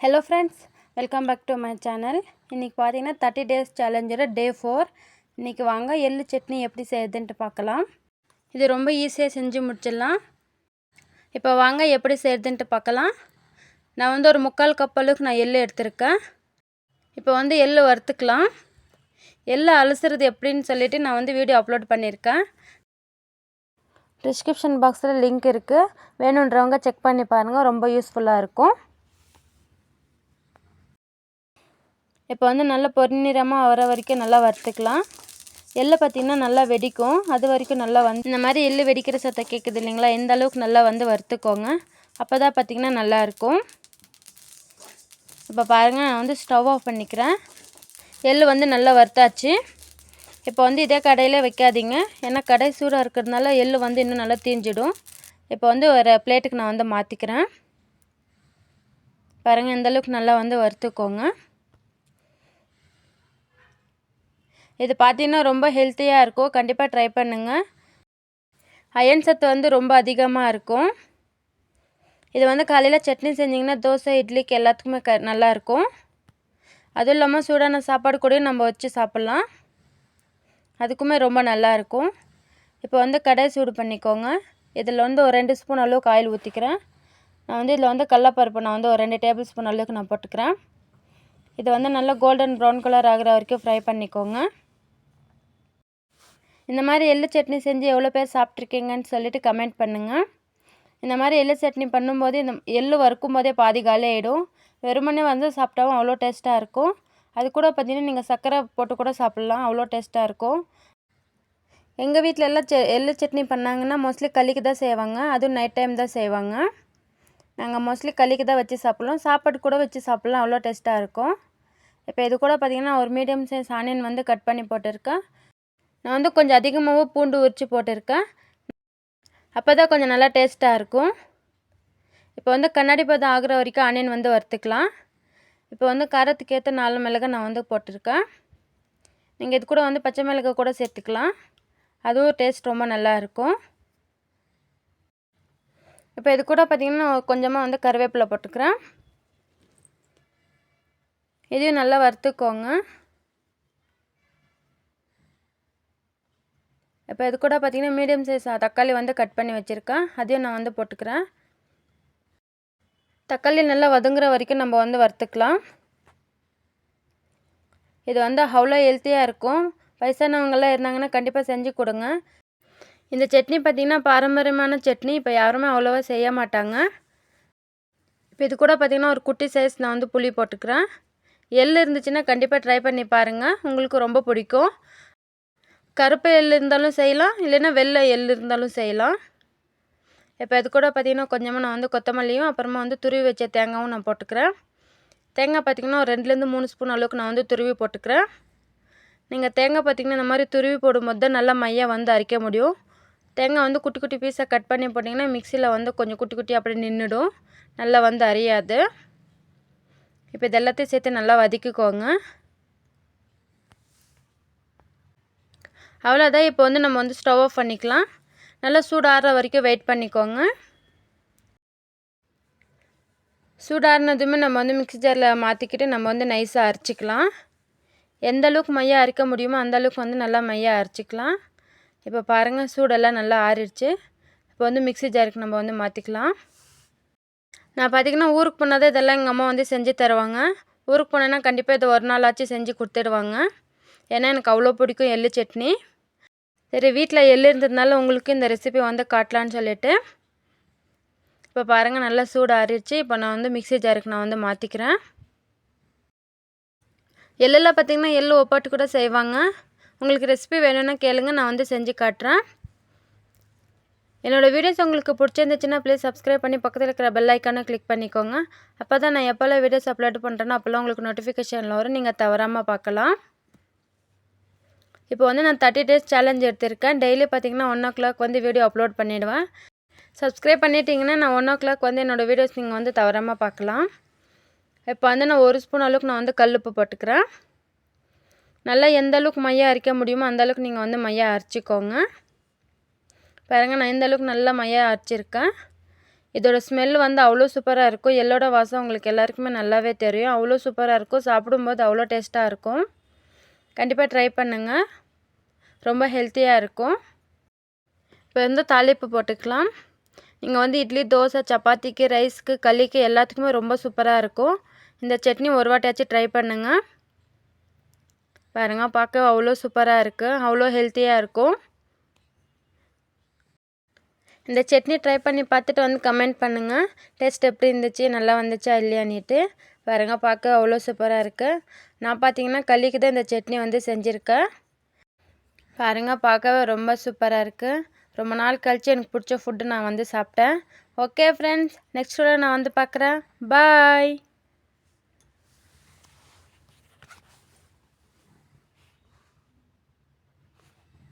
Hello friends welcome back to my channel இன்றைக்கி பார்த்தீங்கன்னா thirty days சேலஞ்சோட டே ஃபோர் இன்றைக்கி வாங்க எள்ளு சட்னி எப்படி செய்யுதுன்ட்டு பார்க்கலாம். இது ரொம்ப ஈஸியாக செஞ்சு முடிச்சிடலாம். இப்போ வாங்க எப்படி செய்யுதுன்ட்டு பார்க்கலாம். நான் வந்து ஒரு முக்கால் கப் அளவுக்கு நான் எள்ளு எடுத்திருக்கேன். இப்போ வந்து எள்ளு வறுத்துக்கலாம். எள்ளு அலசுறது எப்படின்னு சொல்லிவிட்டு நான் வந்து வீடியோ அப்லோட் பண்ணியிருக்கேன். டிஸ்கிரிப்ஷன் பாக்ஸில் லிங்க் இருக்குது வேணுன்றவங்க செக் பண்ணி பாருங்கள் ரொம்ப யூஸ்ஃபுல்லாக இருக்கும். இப்போ வந்து நல்லா பொன்னிறமாக வர வரைக்கும் நல்லா வறுத்துக்கலாம். எள்ளை பார்த்திங்கன்னா நல்லா வெடிக்கும். அது வரைக்கும் நல்லா வந்து இந்த மாதிரி எள்ளு வெடிக்கிற சத்தம் கேட்குது இல்லைங்களா? எந்த அளவுக்கு நல்லா வந்து வறுத்துக்கோங்க. அப்போ தான் பார்த்திங்கன்னா நல்லாயிருக்கும் இப்போ பாருங்கள் நான் வந்து ஸ்டவ் ஆஃப் பண்ணிக்கிறேன். எள்ளு வந்து நல்லா வறுத்தாச்சு. இப்போ வந்து இதே கடையில் வைக்காதீங்க. ஏன்னா கடை சூடாக இருக்கிறதுனால எள்ளு வந்து இன்னும் நல்லா தீஞ்சிடும். இப்போ வந்து ஒரு பிளேட்டுக்கு நான் வந்து மாற்றிக்கிறேன் பாருங்கள் எந்தளவுக்கு நல்லா வந்து வறுத்துக்கோங்க. இது பார்த்தீங்கன்னா ரொம்ப ஹெல்த்தியாக இருக்கும் கண்டிப்பாக ட்ரை பண்ணுங்கள் அயன் சத்து வந்து ரொம்ப அதிகமாக இருக்கும். இது வந்து காலையில் சட்னி செஞ்சிங்கன்னா தோசை இட்லிக்கு எல்லாத்துக்குமே க நல்லாயிருக்கும் அதுவும் இல்லாமல் சூடான சாப்பாடு கூடயும் நம்ம வச்சு சாப்பிட்லாம். அதுக்குமே ரொம்ப நல்லாயிருக்கும் இப்போ வந்து கடை சூடு பண்ணிக்கோங்க. இதில் வந்து ஒரு ரெண்டு ஸ்பூன் அளவுக்கு ஆயில் ஊற்றிக்கிறேன் நான் வந்து இதில் வந்து கடலப்பருப்பு நான் வந்து ஒரு ரெண்டு டேபிள் ஸ்பூன் அளவுக்கு நான் போட்டுக்கிறேன். இது வந்து நல்லா கோல்டன் ப்ரௌன் கலர் ஆகிற வரைக்கும் ஃப்ரை பண்ணிக்கோங்க. இந்த மாதிரி எள்ளு சட்னி செஞ்சு எவ்வளோ பேர் சாப்பிட்ருக்கீங்கன்னு சொல்லிட்டு கமெண்ட் பண்ணுங்கள் இந்த மாதிரி எள்ளு சட்னி பண்ணும்போது இந்த எள்ளு வறுக்கும் போதே பாதி காலி ஆகிடும் வெறுமனே வந்து சாப்பிட்டாவும் அவ்வளோ டேஸ்ட்டாக இருக்கும். அது கூட பார்த்திங்கன்னா நீங்கள் சர்க்கரை போட்டு கூட சாப்பிட்லாம் அவ்வளோ டேஸ்ட்டாக இருக்கும். எங்கள் வீட்டில் எல்லாம் செ எள்ளு சட்னி பண்ணாங்கன்னா மோஸ்ட்லி களிக்கு தான் செய்வாங்க. அதுவும் நைட் டைம் தான் செய்வாங்க. நாங்கள் மோஸ்ட்லி களிக்கு தான் வச்சு சாப்பிட்லாம் சாப்பாடு கூட வச்சு சாப்பிட்லாம் அவ்வளோ டேஸ்ட்டாக இருக்கும். இப்போ இது கூட பார்த்திங்கன்னா ஒரு மீடியம் சைஸ் ஆனியன் வந்து கட் பண்ணி போட்டிருக்கேன். நான் வந்து கொஞ்சம் அதிகமாகவும் பூண்டு உரித்து போட்டிருக்கேன். அப்போ தான் கொஞ்சம் நல்லா டேஸ்ட்டாக இருக்கும். இப்போ வந்து கண்ணாடி பதம் ஆகிற வரைக்கும் ஆனியன் வந்து வறுத்துக்கலாம். இப்போ வந்து காரத்துக்கு ஏற்ற நாலு மிளகா நான் வந்து போட்டிருக்கேன். நீங்கள் இது கூட வந்து பச்சை மிளகாய் கூட சேர்த்துக்கலாம். அதுவும் டேஸ்ட் ரொம்ப நல்லாயிருக்கும் இப்போ இது கூட பார்த்திங்கன்னா கொஞ்சமாக வந்து கருவேப்பிலை போட்டுக்கிறேன். இதையும் நல்லா வறுத்துக்கோங்க. இப்போ இது கூட பார்த்திங்கன்னா மீடியம் சைஸ் தக்காளி வந்து கட் பண்ணி வச்சுருக்கேன். அதையும் நான் வந்து போட்டுக்கிறேன். தக்காளி நல்லா வதங்குற வரைக்கும் நம்ம வந்து வறுத்துக்கலாம். இது வந்து அவ்வளோ ஹெல்த்தியாக இருக்கும். வயசானவங்களாம் இருந்தாங்கன்னா கண்டிப்பாக செஞ்சு கொடுங்க. இந்த சட்னி பார்த்திங்கன்னா பாரம்பரியமான சட்னி. இப்போ யாருமே அவ்வளோவா செய்ய மாட்டாங்க. இப்போ இது கூட பார்த்திங்கன்னா ஒரு குட்டி சைஸ் நான் வந்து புளி போட்டுக்கிறேன். எள் இருந்துச்சுன்னா கண்டிப்பாக ட்ரை பண்ணி பாருங்கள் உங்களுக்கு ரொம்ப பிடிக்கும். கருப்பு எள் இருந்தாலும் செய்யலாம் இல்லைன்னா வெள்ளை எள் இருந்தாலும் செய்யலாம். இப்போ இது கூட பார்த்திங்கன்னா கொஞ்சமாக நான் வந்து கொத்தமல்லியும் அப்புறமா வந்து துருவி வச்ச தேங்காயும் நான் போட்டுக்கிறேன். தேங்காய் பார்த்திங்கன்னா ஒரு ரெண்டுலேருந்து மூணு ஸ்பூன் அளவுக்கு நான் வந்து துருவி போட்டுக்கிறேன். நீங்கள் தேங்காய் பார்த்திங்கன்னா இந்த மாதிரி துருவி போடும்போது தான் நல்லா மையாக வந்து அரைக்க முடியும். தேங்காய் வந்து குட்டி குட்டி பீஸாக கட் பண்ணி போட்டிங்கன்னா மிக்சியில் வந்து கொஞ்சம் குட்டி குட்டி அப்படி நின்றுடும் நல்லா வந்து அரியாது. இப்போ இது எல்லாத்தையும் சேர்த்து நல்லா வதக்கிக்கோங்க. அவ்வளோதான் இப்போ வந்து நம்ம வந்து ஸ்டவ் ஆஃப் பண்ணிக்கலாம். நல்லா சூடாடுற வரைக்கும் வெயிட் பண்ணிக்கோங்க. சூடாறினதுமே நம்ம வந்து மிக்சி ஜாரில் மாற்றிக்கிட்டு நம்ம வந்து நைஸாக அரைச்சிக்கலாம். எந்த அளவுக்கு மையாக அரைக்க முடியுமோ அந்த அளவுக்கு வந்து நல்லா மையாக அரைச்சிக்கலாம். இப்போ பாருங்கள் சூடெல்லாம் நல்லா ஆறிடுச்சு. இப்போ வந்து மிக்சி ஜாருக்கு நம்ம வந்து மாற்றிக்கலாம் நான் பார்த்திங்கன்னா ஊருக்கு போனால் இதெல்லாம் எங்கள் அம்மா வந்து செஞ்சு தருவாங்க. ஊருக்கு போனேன்னா கண்டிப்பாக இதை ஒரு நாளாச்சும் செஞ்சு கொடுத்துடுவாங்க. ஏன்னா எனக்கு அவ்வளோ பிடிக்கும் எள்ளு சட்னி. சரி வீட்டில் எள் இருந்ததுனால உங்களுக்கு இந்த ரெசிபி வந்து காட்டலான்னு சொல்லிவிட்டு இப்போ பாருங்கள் நல்லா சூடு ஆறிடுச்சு. இப்போ நான் வந்து மிக்சி ஜாருக்கு நான் வந்து மாற்றிக்கிறேன் எள்ளில் பார்த்திங்கன்னா எள் ஒப்பாட்டு கூட செய்வாங்க. உங்களுக்கு ரெசிபி வேணும்னா கேளுங்க நான் வந்து செஞ்சு காட்டுறேன். என்னோடய வீடியோஸ் உங்களுக்கு பிடிச்சிருந்துச்சுன்னா ப்ளீஸ் சப்ஸ்கிரைப் பண்ணி பக்கத்தில் இருக்கிற பெல் ஐக்கானை கிளிக் பண்ணிக்கோங்க. அப்போ தான் நான் எப்போல்லாம் வீடியோஸ் அப்லோட் பண்ணுறேனோ அப்போல்லாம் உங்களுக்கு நோட்டிஃபிகேஷனில் வரும். நீங்கள் தவறாமல் பார்க்கலாம். இப்போ வந்து நான் தேர்ட்டி டேஸ் சேலஞ்ச் எடுத்திருக்கேன். டெய்லி பார்த்திங்கன்னா ஒன் ஓ கிளாக் வந்து வீடியோ அப்லோட் பண்ணிவிடுவேன் சப்ஸ்கிரைப் பண்ணிட்டீங்கன்னா நான் ஒன் ஓ கிளாக் வந்து என்னோடய வீடியோஸ் நீங்கள் வந்து தவறாமல் பார்க்கலாம். இப்போ வந்து நான் ஒரு ஸ்பூன் அளவுக்கு நான் வந்து கல்லுப்பு போட்டுக்கிறேன். நல்லா எந்த அளவுக்கு மையாக அரைக்க முடியுமோ அந்த அளவுக்கு நீங்கள் வந்து மையாக அரைச்சிக்கோங்க. பாருங்கள் நான் இந்த அளவுக்கு நல்லா மையாக அரைச்சிருக்கேன். இதோட ஸ்மெல் வந்து அவ்வளோ சூப்பராக இருக்கும். எல்லோட வாசம் உங்களுக்கு எல்லாருக்குமே நல்லாவே தெரியும். அவ்வளோ சூப்பராக இருக்கும். சாப்பிடும்போது அவ்வளோ டேஸ்ட்டாக இருக்கும். கண்டிப்பாக ட்ரை பண்ணுங்கள் ரொம்ப ஹெல்த்தியாக இருக்கும். இப்போ வந்து தாளிப்பு போட்டுக்கலாம். நீங்கள் வந்து இட்லி தோசை சப்பாத்திக்கு ரைஸ்க்கு களிக்கு எல்லாத்துக்குமே ரொம்ப சூப்பராக இருக்கும். இந்த சட்னி ஒரு வாட்டியாச்சும் ட்ரை பண்ணுங்கள் பாருங்கள் பார்க்க அவ்வளோ சூப்பராக இருக்குது அவ்வளோ ஹெல்த்தியாக இருக்கும். இந்த சட்னி ட்ரை பண்ணி பார்த்துட்டு வந்து கமெண்ட் பண்ணுங்கள் டேஸ்ட் எப்படி இருந்துச்சு? நல்லா வந்துச்சா? இல்லையான்னுட்டு. பாருங்க பார்க்க அவ்வளோ சூப்பராக இருக்குது நான் பார்த்தீங்கன்னா கல்லிக்கு தான் இந்த சட்னி வந்து செஞ்சுருக்கேன். பாருங்கள் பார்க்கவே ரொம்ப சூப்பராக இருக்குது ரொம்ப நாள் கழித்து எனக்கு பிடிச்ச ஃபுட்டு நான் வந்து சாப்பிட்டேன். ஓகே ஃப்ரெண்ட்ஸ் நெக்ஸ்ட் நான் வந்து பார்க்குறேன். பாய்